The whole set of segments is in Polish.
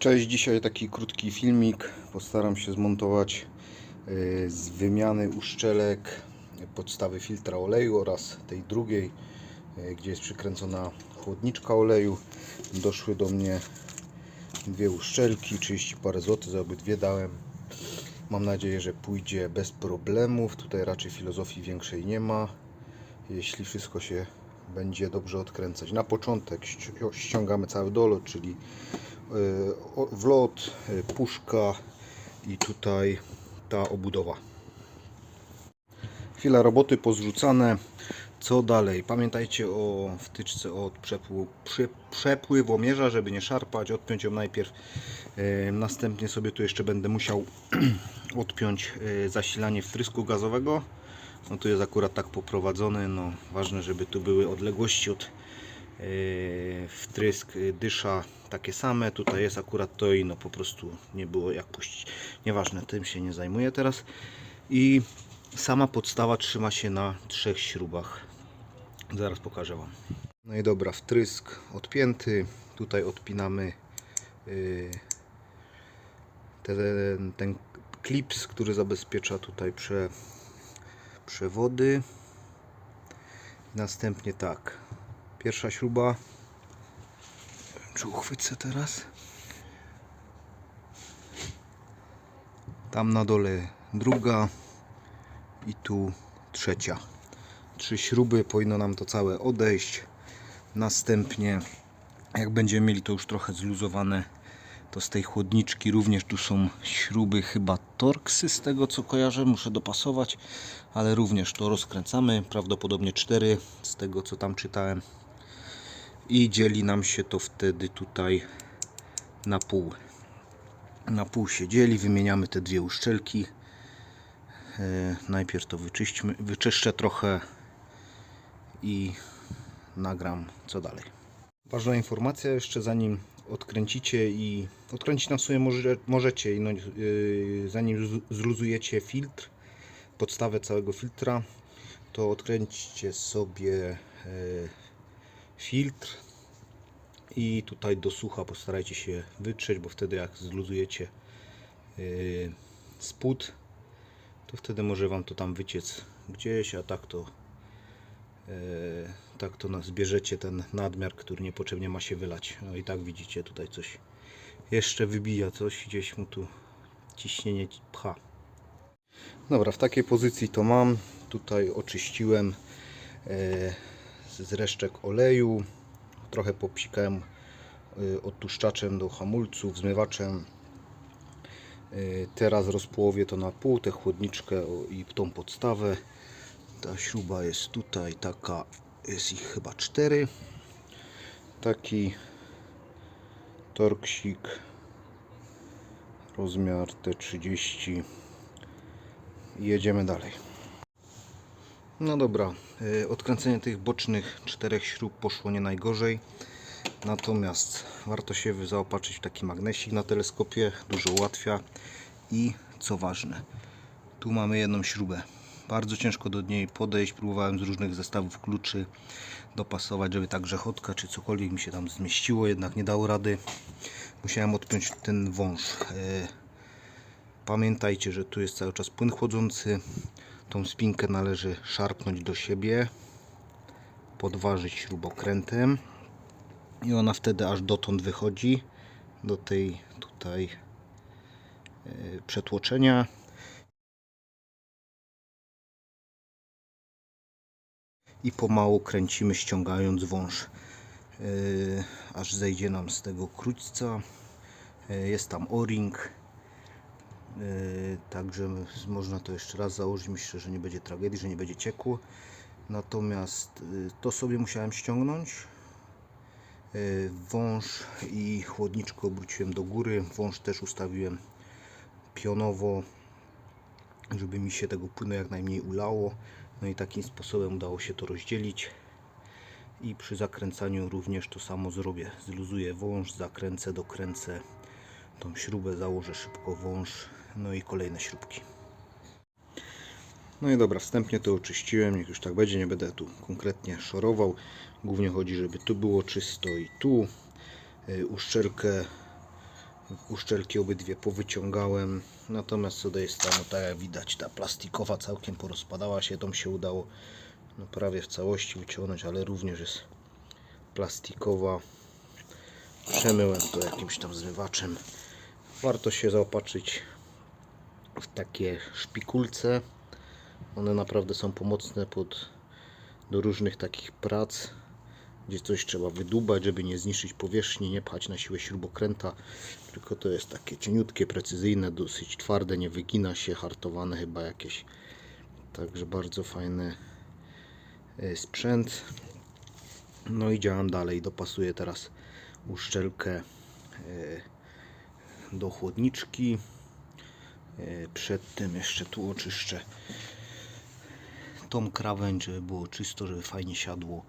Cześć, dzisiaj taki krótki filmik. Postaram się zmontować y, z wymiany uszczelek podstawy filtra oleju oraz tej drugiej, y, gdzie jest przykręcona chłodniczka oleju. Doszły do mnie dwie uszczelki, 30 parę złotych, za obydwie dałem. Mam nadzieję, że pójdzie bez problemów. Tutaj raczej filozofii większej nie ma. Jeśli wszystko się będzie dobrze odkręcać. Na początek ści- ściągamy cały dolot, czyli wlot, y, puszka i tutaj ta obudowa. Chwila roboty pozrzucane. Co dalej? Pamiętajcie o wtyczce od przepływ, przy, przepływomierza, żeby nie szarpać. Odpiąć ją najpierw. Y, Następnie sobie tu jeszcze będę musiał odpiąć y, zasilanie wtrysku gazowego. No tu jest akurat tak poprowadzony. No, ważne, żeby tu były odległości od wtrysk dysza takie same. Tutaj jest akurat to i no po prostu nie było jak puścić. Nieważne, tym się nie zajmuję teraz. I sama podstawa trzyma się na trzech śrubach. Zaraz pokażę Wam. No i dobra, wtrysk odpięty. Tutaj odpinamy yy, ten, ten klips, który zabezpiecza tutaj prze, przewody. Następnie tak. Pierwsza śruba. Czy uchwycę teraz? Tam na dole druga i tu trzecia. Trzy śruby, powinno nam to całe odejść. Następnie, jak będziemy mieli to już trochę zluzowane, to z tej chłodniczki również tu są śruby, chyba torksy z tego co kojarzę, muszę dopasować, ale również to rozkręcamy, prawdopodobnie cztery z tego co tam czytałem i dzieli nam się to wtedy tutaj na pół. Na pół się dzieli, wymieniamy te dwie uszczelki. E, najpierw to wyczyśćmy, wyczyszczę trochę i nagram co dalej. Ważna informacja jeszcze zanim odkręcicie i odkręcić nam sobie może, możecie no, yy, zanim zluzujecie filtr, podstawę całego filtra, to odkręćcie sobie yy, filtr i tutaj do sucha postarajcie się wytrzeć, bo wtedy jak zluzujecie yy, spód, to wtedy może Wam to tam wyciec gdzieś, a tak to e, tak to zbierzecie ten nadmiar, który niepotrzebnie ma się wylać. No i tak widzicie tutaj coś jeszcze wybija, coś gdzieś mu tu ciśnienie pcha. Dobra, w takiej pozycji to mam. Tutaj oczyściłem e, z resztek oleju. Trochę popsikałem e, odtłuszczaczem do hamulców, zmywaczem. E, Teraz rozpołowię to na pół, tę chłodniczkę i tą podstawę. Ta śruba jest tutaj taka, jest ich chyba cztery. Taki torksik, rozmiar T30. I jedziemy dalej. No dobra, y, odkręcenie tych bocznych czterech śrub poszło nie najgorzej. Natomiast warto się zaopatrzyć w taki magnesik na teleskopie, dużo ułatwia. I co ważne, tu mamy jedną śrubę. Bardzo ciężko do niej podejść. Próbowałem z różnych zestawów kluczy dopasować, żeby ta grzechotka czy cokolwiek mi się tam zmieściło, jednak nie dało rady. Musiałem odpiąć ten wąż. E, Pamiętajcie, że tu jest cały czas płyn chłodzący. Tą spinkę należy szarpnąć do siebie, podważyć śrubokrętem i ona wtedy aż dotąd wychodzi do tej tutaj e, przetłoczenia. I pomału kręcimy ściągając wąż yy, aż zejdzie nam z tego króćca. Yy, jest tam o-ring także można to jeszcze raz założyć myślę, że nie będzie tragedii, że nie będzie ciekło natomiast yy, to sobie musiałem ściągnąć Yy, wąż i chłodniczkę obróciłem do góry wąż też ustawiłem pionowo żeby mi się tego płynu jak najmniej ulało. No i takim sposobem udało się to rozdzielić. I przy zakręcaniu również to samo zrobię. Zluzuję wąż, zakręcę, dokręcę tą śrubę, założę szybko wąż, no i kolejne śrubki. No i dobra, wstępnie to oczyściłem, niech już tak będzie, nie będę tu konkretnie szorował. Głównie chodzi, żeby tu było czysto i tu. Y, Uszczelkę Uszczelki obydwie powyciągałem. Natomiast do jest tam, tak jak widać, ta plastikowa całkiem porozpadała się. Tą się udało no, prawie w całości wyciągnąć, ale również jest plastikowa. Przemyłem to jakimś tam zmywaczem. Warto się zaopatrzyć takie szpikulce. One naprawdę są pomocne pod, do różnych takich prac, gdzie coś trzeba wydubać, żeby nie zniszczyć powierzchni, nie pchać na siłę śrubokręta, tylko to jest takie cieniutkie, precyzyjne, dosyć twarde, nie wygina się, hartowane chyba jakieś. Także bardzo fajny e, sprzęt. No i działam dalej, dopasuję teraz uszczelkę e, do chłodniczki. E, Przed tym jeszcze tu oczyszczę tą krawędź, żeby było czysto, żeby fajnie siadło.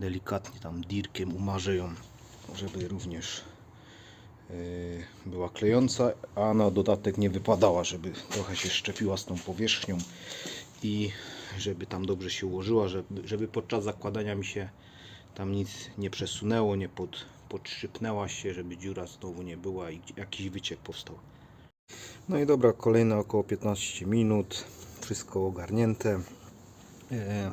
Delikatnie tam dirkiem umarzę ją, żeby również e, była klejąca, a na dodatek nie wypadała, żeby trochę się szczepiła z tą powierzchnią i żeby tam dobrze się ułożyła, żeby, żeby podczas zakładania mi się tam nic nie przesunęło, nie pod, podszczypnęła się, żeby dziura znowu nie była i jakiś wyciek powstał. No i dobra, kolejne około 15 minut, wszystko ogarnięte. E,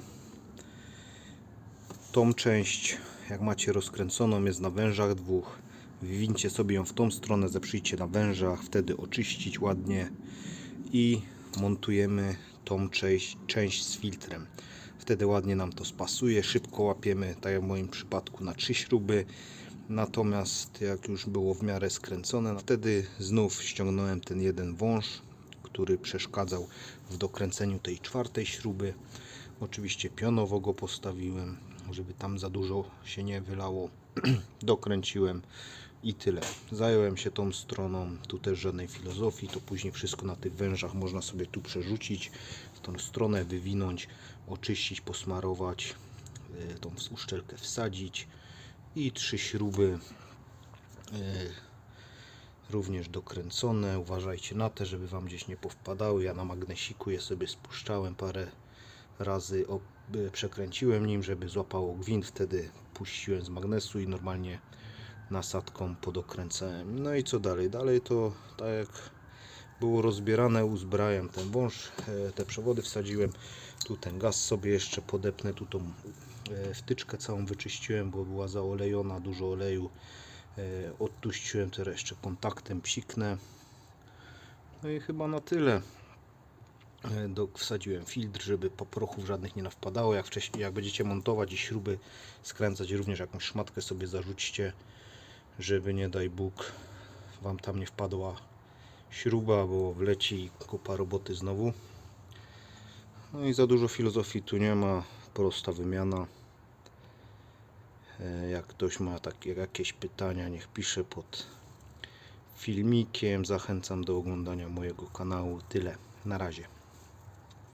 Tą część, jak macie rozkręconą, jest na wężach dwóch. Wywincie sobie ją w tą stronę, zeprzyjcie na wężach, wtedy oczyścić ładnie i montujemy tą część, część z filtrem. Wtedy ładnie nam to spasuje, szybko łapiemy, tak jak w moim przypadku, na trzy śruby. Natomiast jak już było w miarę skręcone, wtedy znów ściągnąłem ten jeden wąż, który przeszkadzał w dokręceniu tej czwartej śruby. Oczywiście pionowo go postawiłem, żeby tam za dużo się nie wylało. Dokręciłem i tyle. Zająłem się tą stroną, tu też żadnej filozofii, to później wszystko na tych wężach można sobie tu przerzucić, tą stronę wywinąć, oczyścić, posmarować, y, tą uszczelkę wsadzić i trzy śruby y, również dokręcone. Uważajcie na te, żeby Wam gdzieś nie powpadały. Ja na magnesiku je sobie spuszczałem parę razy, y, przekręciłem nim, żeby złapało gwint. Wtedy puściłem z magnesu i normalnie nasadką podokręcałem. No i co dalej? Dalej to tak jak było rozbierane, uzbrałem ten wąż, e, te przewody wsadziłem. Tu ten gaz sobie jeszcze podepnę, tu tą e, wtyczkę całą wyczyściłem, bo była zaolejona, dużo oleju. E, Odtuściłem teraz jeszcze kontaktem, psiknę. No i chyba na tyle. E, Do, wsadziłem filtr, żeby poprochów żadnych nie nawpadało. Jak wcześniej, jak będziecie montować i śruby skręcać, również jakąś szmatkę sobie zarzućcie, żeby nie daj Bóg Wam tam nie wpadła śruba, bo wleci kupa roboty znowu. No i za dużo filozofii tu nie ma, prosta wymiana. E, Jak ktoś ma takie jakieś pytania, niech pisze pod filmikiem. Zachęcam do oglądania mojego kanału. Tyle. Na razie.